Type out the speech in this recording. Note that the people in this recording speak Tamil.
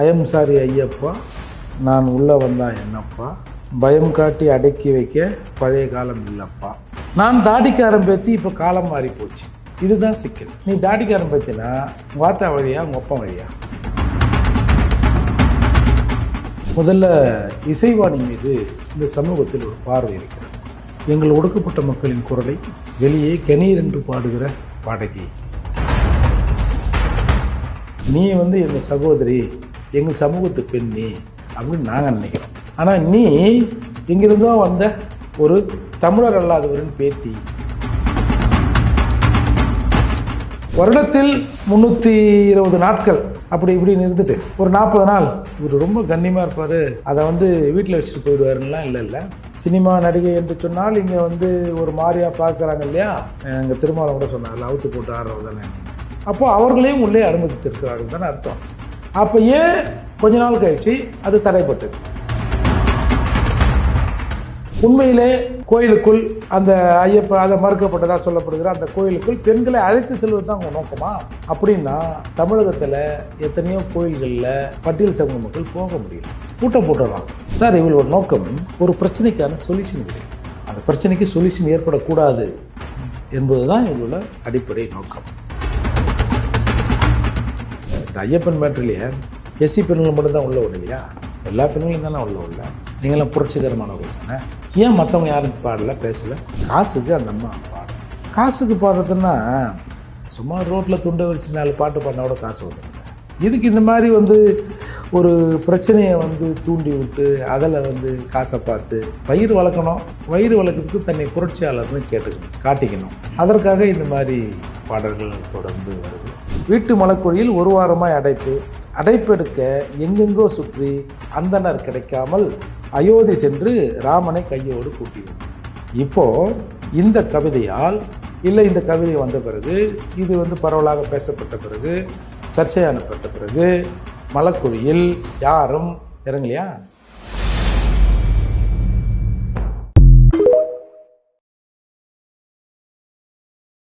ஐயம் சாரி ஐயப்பா நான் உள்ளே வந்தா என்னப்பா? பயம் காட்டி அடக்கி வைக்க பழைய காலம் இல்லைப்பா. நான் தாடிக்காரன் பேத்தி இப்போ காலம் மாறி போச்சு. இதுதான் சிக்கல். நீ தாடிக்காரன் பேத்தினா வாத்தா வழியா உங்கள் அப்பா வழியா? முதல்ல இசைவாணி மீது இந்த சமூகத்தில் ஒரு பார்வை இருக்கிறது. எங்கள் ஒடுக்கப்பட்ட மக்களின் குரலை வெளியே கணீர் என்று பாடுகிற பாடகி. நீ வந்து எங்கள் சகோதரி எங்கள் சமூகத்து பெண் நீ அப்படின்னு நாங்கள் நினைக்கிறோம். ஆனால் நீ எங்கிருந்தோ வந்த ஒரு தமிழர் அல்லாதவரின் பேத்தி. வருடத்தில் முந்நூற்றி இருபது நாட்கள் அப்படி இப்படின்னு இருந்துட்டு ஒரு நாற்பது நாள். இவர் ரொம்ப கண்ணியமாக இருப்பார். அதை வந்து வீட்டில் வச்சுட்டு போயிடுவாருலாம் இல்லை இல்லை. சினிமா நடிகை என்று சொன்னால் இங்கே வந்து ஒரு மாதிரியாக பார்க்குறாங்க இல்லையா? எங்கள் திருமாவளம் கூட சொன்னார் அவுத்து போட்டு ஆடுறது தானே. அப்போது அவர்களையும் உள்ளே அனுமதித்திருக்கிறார்கள் தானே அர்த்தம். அப்போ ஏன் கொஞ்ச நாள் கழிச்சு அது தடைப்பட்டது. உண்மையிலே கோயிலுக்குள் அந்த ஐயப்ப அதை மறுக்கப்பட்டதாக சொல்லப்படுகிற அந்த கோயிலுக்குள் பெண்களை அழைத்து செல்வது தான் உங்கள் நோக்கமா? அப்படின்னா தமிழகத்தில் எத்தனையோ கோயில்களில் பட்டியல் சமூக மக்கள் போக முடியல. கூட்டம் போட்டுடலாம். சார் இவங்களோட நோக்கம் ஒரு பிரச்சனைக்கான சொல்யூஷன் கிடையாது அந்த பிரச்சனைக்கு சொல்யூஷன் ஏற்படக்கூடாது என்பது தான் இவங்களோட அடிப்படை நோக்கம். இந்த ஐயப்பன் மேட்ரிலேயே எஸ்சி பெண்கள் மட்டும்தான் உள்ள விட இல்லையா எல்லா பெண்களும் தானே உள்ள உள்ள. நீங்களாம் புரட்சிகரமானவர்கள் தானே? ஏன் மற்றவங்க யாரும் பாடல பேசல? காசுக்கு அந்த அம்மா பாடும் காசுக்கு பாடுறதுன்னா சும்மா ரோட்டில் துண்டை வச்சு நாலு பாட்டு பாடினா கூட காசு வருது இதுக்கு இந்த மாதிரி வந்து ஒரு பிரச்சனையை வந்து தூண்டி விட்டு அதில் வந்து காசை பார்த்து பயிர் வளர்க்கணும். வயிறு வளர்க்கறதுக்கு தன்னை புரட்சியாளர்னு கேட்டுக்கணும் காட்டிக்கணும். அதற்காக இந்த மாதிரி பாடல்கள் தொடர்ந்து வருது. வீட்டு மலக்குழியில் ஒரு வாரமாய் அடைப்பு. அடைப்பெடுக்க எங்கெங்கோ சுற்றி அந்தனர் கிடைக்காமல் அயோத்தி சென்று ராமனை கையோடு கூட்டினார் இப்போ இந்த கவிதையால் இல்லை இந்த கவிதை வந்த பிறகு இது வந்து பரவலாக பேசப்பட்ட பிறகு சர்ச்சையானப்பட்ட பிறகு மலக்குழியில் யாரும் இறங்கலையா?